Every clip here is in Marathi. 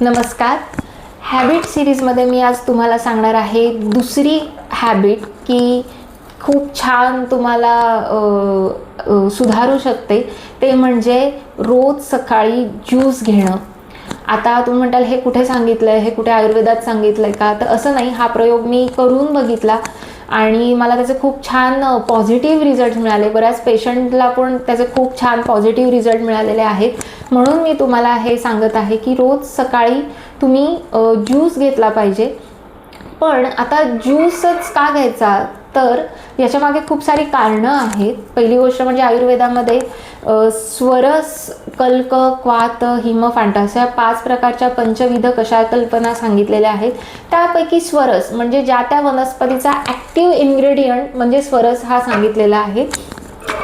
नमस्कार. हॅबिट सिरीजमध्ये मी आज तुम्हाला सांगणार आहे दुसरी हॅबिट की खूप छान तुम्हाला सुधारू शकते. ते म्हणजे रोज सकाळी ज्यूस घेणं. आता तुम्ही म्हणताल हे कुठे सांगितलं आहे हे कुठे आयुर्वेदात सांगितलं आहे का? तर असं नाही. हा प्रयोग मी करून बघितला. आणि मला त्याचे खूप छान पॉझिटिव्ह रिझल्ट मिळाले. बऱ्याच पेशंटला पण त्याचे खूप छान पॉझिटिव्ह रिझल्ट मिळालेले आहेत. म्हणून मी तुम्हाला हे सांगत आहे की रोज सकाळी तुम्ही ज्यूस घेतला पाहिजे. पण आता ज्यूसच का घ्यायचा? तर याच्यामागे खूप सारी कारणं आहेत. पहिली गोष्ट म्हणजे आयुर्वेदामध्ये स्वरस कल्क क्वात हिम फांटास या पाच प्रकारच्या पंचविध कशा कल्पना सांगितलेल्या आहेत. त्यापैकी स्वरस म्हणजे ज्या त्या वनस्पतीचा ॲक्टिव्ह इन्ग्रेडियंट म्हणजे स्वरस हा सांगितलेला आहे.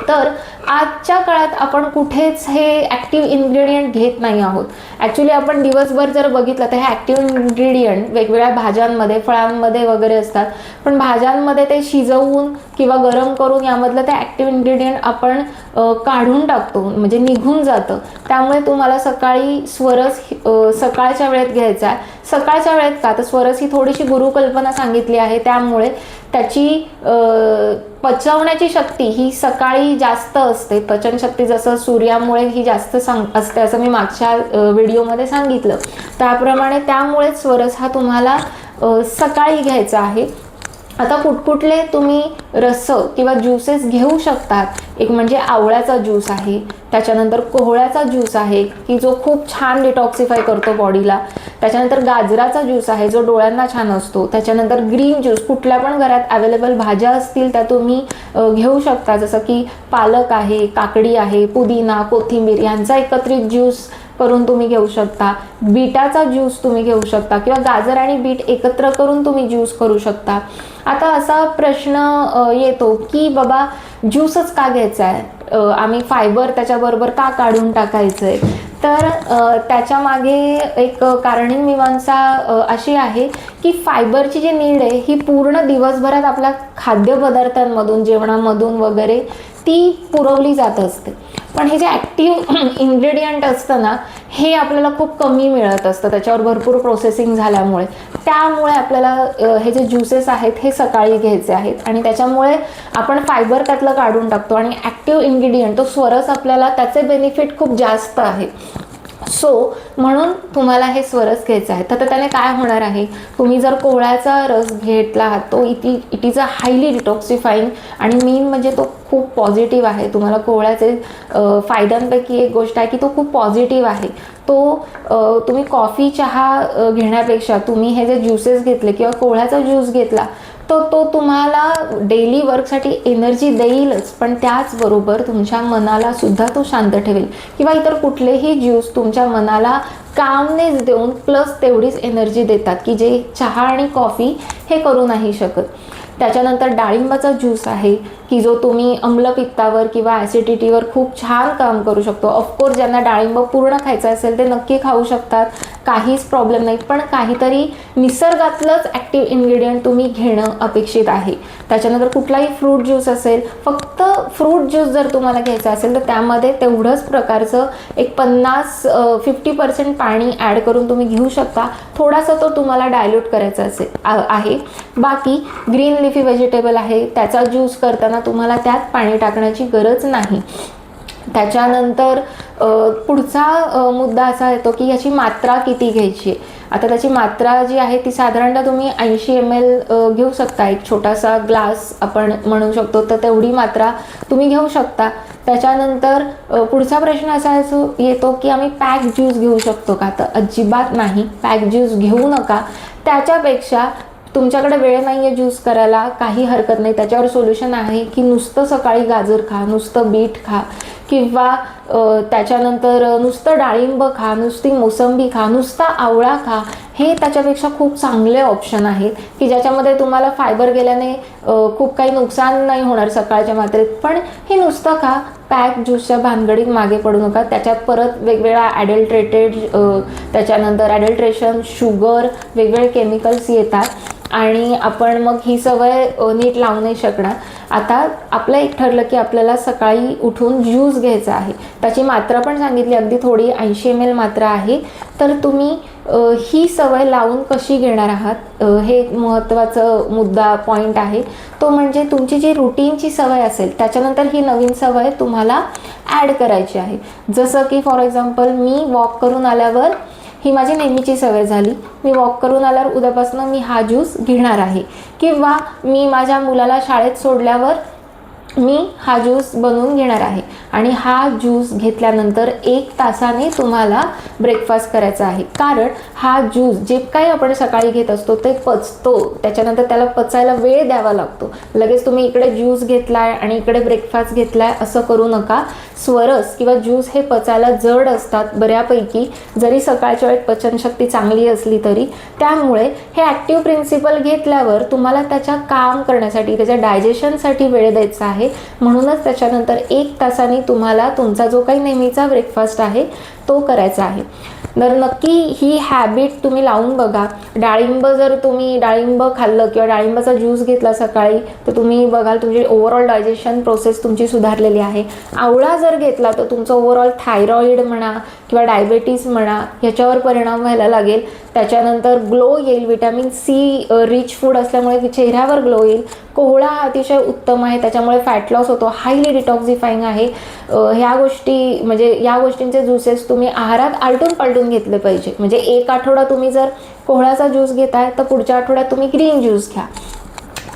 तर आजच्या काळात आपण कुठेच हे ॲक्टिव्ह इन्ग्रेडियंट घेत नाही आहोत. ॲक्च्युली आपण दिवसभर जर बघितलं तर हे ॲक्टिव्ह इन्ग्रेडियंट वेगवेगळ्या भाज्यांमध्ये फळांमध्ये वगैरे असतात. पण भाज्यांमध्ये ते शिजवून किंवा गरम करून यामधलं ते ॲक्टिव्ह इन्ग्रेडियंट आपण काढून टाकतो. म्हणजे निघून जातं. त्यामुळे तुम्हाला सकाळी स्वरस सकाळच्या वेळेत घ्यायचा आहे. सकाळच्या वेळेत का? तर स्वरस ही थोडीशी गुरुकल्पना सांगितली आहे. त्यामुळे त्याची पचवण्याची शक्ती ही सकाळी जास्त असते. पचनशक्ती जसं सूर्यामुळे ही जास्त सांग असते असं मी मागच्या व्हिडिओमध्ये सांगितलं. त्याप्रमाणे त्यामुळेच स्वरस हा तुम्हाला सकाळी घ्यायचा आहे. आता कुठकुठले तुम्ही रस किंवा ज्युसेस घेऊ शकतात. एक म्हणजे आवळ्याचा ज्यूस आहे त्याच्यानंतर कोहळ्याचा ज्यूस आहे की जो खूप छान डिटॉक्सिफाय करतो बॉडीला त्याच्यानंतर गाजराचा ज्यूस आहे जो डोळ्यांना छान असतो. त्याच्यानंतर ग्रीन ज्यूस कुठल्या पण घरात अवेलेबल भाज्या असतील त्या तुम्ही घेऊ शकता. जसं की पालक आहे काकडी आहे पुदिना कोथिंबीर यांचा एकत्रित ज्यूस करून तुम्ही घेऊ शकता. बीटाचा ज्यूस तुम्ही घेऊ शकता किंवा गाजर आणि बीट एकत्र करून तुम्ही ज्यूस करू शकता. आता असा प्रश्न येतो की बाबा ज्यूसच का घ्यायचा आहे आम्ही फायबर त्याच्याबरोबर का काढून टाकायचं आहे तर त्याच्यामागे त्याच्यामागे एक कारणी मीमांसा अशी आहे की फायबरची जी नीड आहे ही पूर्ण दिवसभरात आपल्या खाद्यपदार्थांमधून जेवणामधून वगैरे ती पुरवली जात असते. पण हे जे ॲक्टिव्ह इन्ग्रेडियंट असतं ना हे आपल्याला खूप कमी मिळत असतं. त्याच्यावर भरपूर प्रोसेसिंग झाल्यामुळे. त्यामुळे आपल्याला हे जे ज्युसेस आहेत हे सकाळी घ्यायचे आहेत. आणि त्याच्यामुळे आपण फायबर त्यातलं काढून टाकतो. आणि ॲक्टिव्ह इन्ग्रेडियंट तो स्वरस आपल्याला त्याचे बेनिफिट खूप जास्त आहे. सो म्हणून तुम्हाला हे स्वरस घ्यायचं आहे. तर त्याने काय होणार आहे? तुम्ही जर कोहळ्याचा रस घेतला आहात तो इटी it is a highly detoxifying आणि मेन म्हणजे तो खूप पॉझिटिव्ह आहे. तुम्हाला कोहळ्याचे फायद्यांपैकी एक गोष्ट आहे की तो खूप पॉझिटिव्ह आहे. तो तुम्ही कॉफी चहा घेण्यापेक्षा तुम्ही हे जे ज्युसेस घेतले किंवा कोहळ्याचा ज्यूस घेतला तर तो तुम्हाला डेली वर्कसाठी एनर्जी देईलच पण त्याचबरोबर तुमच्या मनाला सुद्धा तो शांत ठेवेल. किंवा इतर कुठलेही ज्यूस तुमच्या मनाला कामनेच देऊन प्लस तेवढीच एनर्जी देतात की जे चहा आणि कॉफी हे करू नाही शकत. त्याच्यानंतर डाळिंबाचा ज्यूस आहे की जो तुम्ही अम्लपित्तावर किंवा ॲसिडिटीवर खूप छान काम करू शकतो. ऑफकोर्स ज्यांना डाळिंब पूर्ण खायचं असेल ते नक्की खाऊ शकतात. काहीच प्रॉब्लेम नाही पण काहीतरी निसर्गातलंच ॲक्टिव्ह इन्ग्रेडियंट तुम्ही घेणं अपेक्षित आहे. त्याच्यानंतर कुठलाही फ्रूट ज्यूस असेल फक्त फ्रूट ज्यूस जर तुम्हाला घ्यायचा असेल तर त्यामध्ये तेवढंच प्रकारचं एक पन्नास फिफ्टी पर्सेंट पाणी ॲड करून तुम्ही घेऊ शकता. थोडासा तो तुम्हाला डायल्यूट करायचा असेल आहे. बाकी ग्रीन लिफी व्हेजिटेबल आहे त्याचा ज्यूस करताना तुम्हाला त्यात पाणी टाकण्याची गरज नाही. त्याच्यानंतर पुढचा मुद्दा असा येतो की याची मात्रा किती घ्यायची? आता त्याची मात्रा जी आहे ती साधारणतः तुम्ही ऐंशी एम एल घेऊ शकता. एक छोटासा ग्लास आपण म्हणू शकतो तर तेवढी मात्रा तुम्ही घेऊ शकता. त्याच्यानंतर पुढचा प्रश्न असा असो येतो की आम्ही पॅक ज्यूस घेऊ शकतो का? तर अजिबात नाही. पॅक ज्यूस घेऊ नका. त्याच्यापेक्षा तुमच्याकडे वेळ नाही आहे ज्यूस करायला काही हरकत नाही. त्याच्यावर सोल्युशन आहे की नुसतं सकाळी गाजर खा नुसतं बीट खा किंवा त्याच्यानंतर नुसतं डाळिंब खा नुसती मोसंबी खा नुसता आवळा खा हे त्याच्यापेक्षा खूप चांगले ऑप्शन आहेत की ज्याच्यामध्ये तुम्हाला फायबर गेल्याने खूप काही नुकसान नाही होणार सकाळच्या मात्रेत. पण हे नुसतं खा पॅक ज्यूसच्या भानगडीत मागे पडू नका. त्याच्यात परत वेगवेगळ्या ॲडल्ट्रेटेड त्याच्यानंतर ॲडल्ट्रेशन शुगर वेगवेगळे केमिकल्स येतात. आणि आपण मग ही सवय नीट लावू नाही शकणार. आता आपलं एक ठरलं की आपल्याला सकाळी उठून ज्यूस घ्यायचा आहे. त्याची मात्रा पण सांगितली अगदी थोडी ऐंशी एम एल मात्रा आहे. तर तुम्ही ही सवय लावून कशी घेणार आहात? हे एक महत्त्वाचं मुद्दा पॉईंट आहे. तो म्हणजे तुमची जी रुटीनची सवय असेल त्याच्यानंतर ही नवीन सवय तुम्हाला ॲड करायची आहे. जसं की फॉर एक्झाम्पल मी वॉक करून आल्यावर ही माझी नेहमीची सवय झाली. मी वॉक करून आल्यावर उद्यापासून मी हा ज्यूस घेणार आहे. किंवा मी माझ्या मुलाला शाळेत सोडल्यावर मी हा ज्यूस बनवून घेणार आहे. आणि हा ज्यूस घेतल्यानंतर एक तासाने तुम्हाला ब्रेकफास्ट करायचा आहे. कारण हा ज्यूस जे काही आपण सकाळी घेत असतो ते पचतो. त्याच्यानंतर त्याला पचायला वेळ द्यावा लागतो. लगेच तुम्ही इकडे ज्यूस घेतलाय आणि इकडे ब्रेकफास्ट घेतलाय असं करू नका. स्वरस किंवा ज्यूस हे पचायला जड असतात बऱ्यापैकी. जरी सकाळच्या वेळेत पचनशक्ती चांगली असली तरी. त्यामुळे हे ॲक्टिव्ह प्रिन्सिपल घेतल्यावर तुम्हाला त्याच्या काम करण्यासाठी त्याच्या डायजेशनसाठी वेळ द्यायचा आहे. म्हणूनच त्याच्यानंतर एक तासाने तुम्हाला तुमचा जो काही नेहमीचा ब्रेकफास्ट आहे तो करायचा आहे. तर नक्की ही हॅबिट तुम्ही लावून बघा. डाळिंब जर तुम्ही डाळिंब खाल्लं किंवा डाळिंबाचा ज्यूस घेतला सकाळी तर तुम्ही बघाल तुमची ओव्हरऑल डायजेशन प्रोसेस तुमची सुधारलेली आहे. आवळा जर घेतला तर तुमचं ओव्हरऑल थायरॉईड म्हणा किंवा डायबेटीस म्हणा ह्याच्यावर परिणाम व्हायला लागेल. त्याच्यानंतर ग्लो येईल विटॅमिन सी रिच फूड असल्यामुळे चेहऱ्यावर ग्लो येईल. कोहळा अतिशय उत्तम आहे त्याच्यामुळे फॅट लॉस होतो हायली डिटॉक्झिफाईंग आहे. ह्या गोष्टी म्हणजे या गोष्टींचे ज्युसेस तुम्ही आहारात आलटून पालटून घेतले पाहिजे. म्हणजे एक आठवडा तुम्ही जर कोहळ्याचा ज्यूस घेताय तर पुढच्या आठवड्यात तुम्ही ग्रीन ज्यूस घ्या.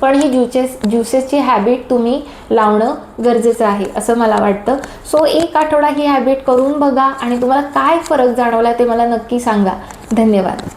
पण ही ज्युसेस ज्युसेसची हॅबिट तुम्ही लावणं गरजेचं आहे असं मला वाटतं. सो एक आठवडा ही हॅबिट करून बघा आणि तुम्हाला काय फरक जाणवला ते मला नक्की सांगा. धन्यवाद.